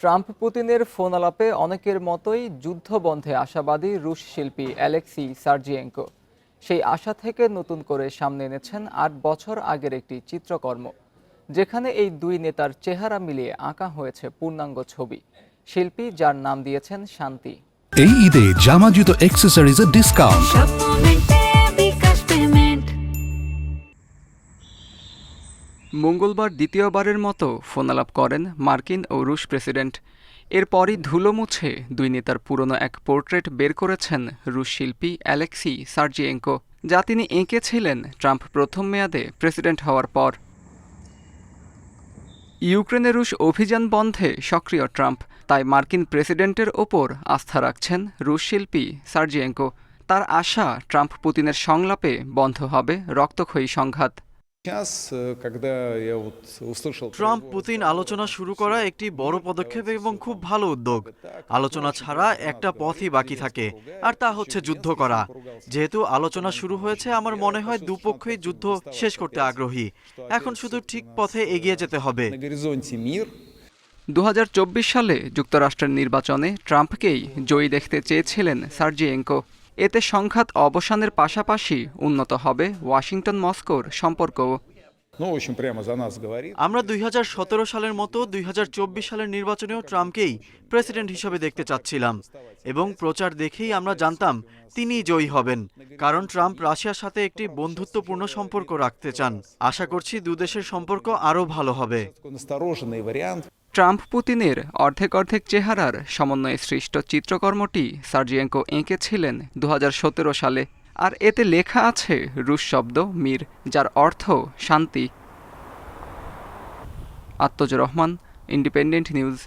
Trump পুতিনের phone আলাপে অনেকের মতোই যুদ্ধবন্ধে আশাবাদী রুশ শিল্পী অ্যালেক্সি সার্জিয়েঙ্কো। সেই আশা থেকে নতুন করে সামনে এনেছেন আট বছর আগের একটি চিত্রকর্ম যেখানে এই দুই নেতার চেহারা মিলিয়ে আঁকা হয়েছে পূর্ণাঙ্গ ছবি। শিল্পী যার নাম দিয়েছেন শান্তি। এই ঈদে জামা জুতো অ্যাক্সেসরিজের ডিসকাউন্ট মঙ্গলবার দ্বিতীয়বারের মতো ফোনালাপ করেন মার্কিন ও রুশ প্রেসিডেন্ট। এরপরই ধুলো মুছে দুই নেতার পুরনো এক পোর্ট্রেট বের করেছেন রুশ শিল্পী অ্যালেক্সি সার্জিয়েঙ্কো, যা তিনি এঁকেছিলেন ট্রাম্প প্রথম মেয়াদে প্রেসিডেন্ট হওয়ার পর। ইউক্রেনে রুশ অভিযান বন্ধে সক্রিয় ট্রাম্প, তাই মার্কিন প্রেসিডেন্টের ওপর আস্থা রাখছেন রুশ শিল্পী সার্জিয়েঙ্কো। তার আশা ট্রাম্প পুতিনের সংলাপে বন্ধ হবে রক্তক্ষয়ী সংঘাত। ট্রাম্প পুতিন আলোচনা শুরু করা একটি বড় পদক্ষেপ এবং খুব ভালো উদ্যোগ। আলোচনা ছাড়া একটা পথই বাকি থাকে। আর তা হচ্ছে যুদ্ধ করা। যেহেতু আলোচনা শুরু হয়েছে আমার মনে হয় দুপক্ষই যুদ্ধ শেষ করতে আগ্রহী। এখন শুধু ঠিক পথে এগিয়ে যেতে হবে। দু হাজার চব্বিশ সালে যুক্তরাষ্ট্রের নির্বাচনে ট্রাম্পকেই জয়ী দেখতে চেয়েছিলেন সার্জিয়েঙ্কো। এতে সংঘাত অবসানের পাশাপাশি উন্নত হবে ওয়াশিংটন মস্কোর সম্পর্ক। আমরা দুই সালের মতো দুই হাজার চব্বিশ সালের নির্বাচনেও ট্রাম্পকেই প্রেসিডেন্ট হিসেবে দেখতে চাচ্ছিলাম এবং প্রচার দেখেই আমরা জানতাম তিনি জয়ী হবেন কারণ ট্রাম্প রাশিয়ার সাথে একটি বন্ধুত্বপূর্ণ সম্পর্ক রাখতে চান। আশা করছি দুদেশের সম্পর্ক আরও ভালো হবে। ট্রাম্প পুতিনের অর্ধেক অর্ধেক চেহারার সমন্বয়ে সৃষ্ট চিত্রকর্মটি সার্জিয়েঙ্কো এঁকেছিলেন দু হাজার সতেরো সালে। আর এতে লেখা আছে রুশ শব্দ মীর, যার অর্থ শান্তি। Atmaj Rahman, independent news.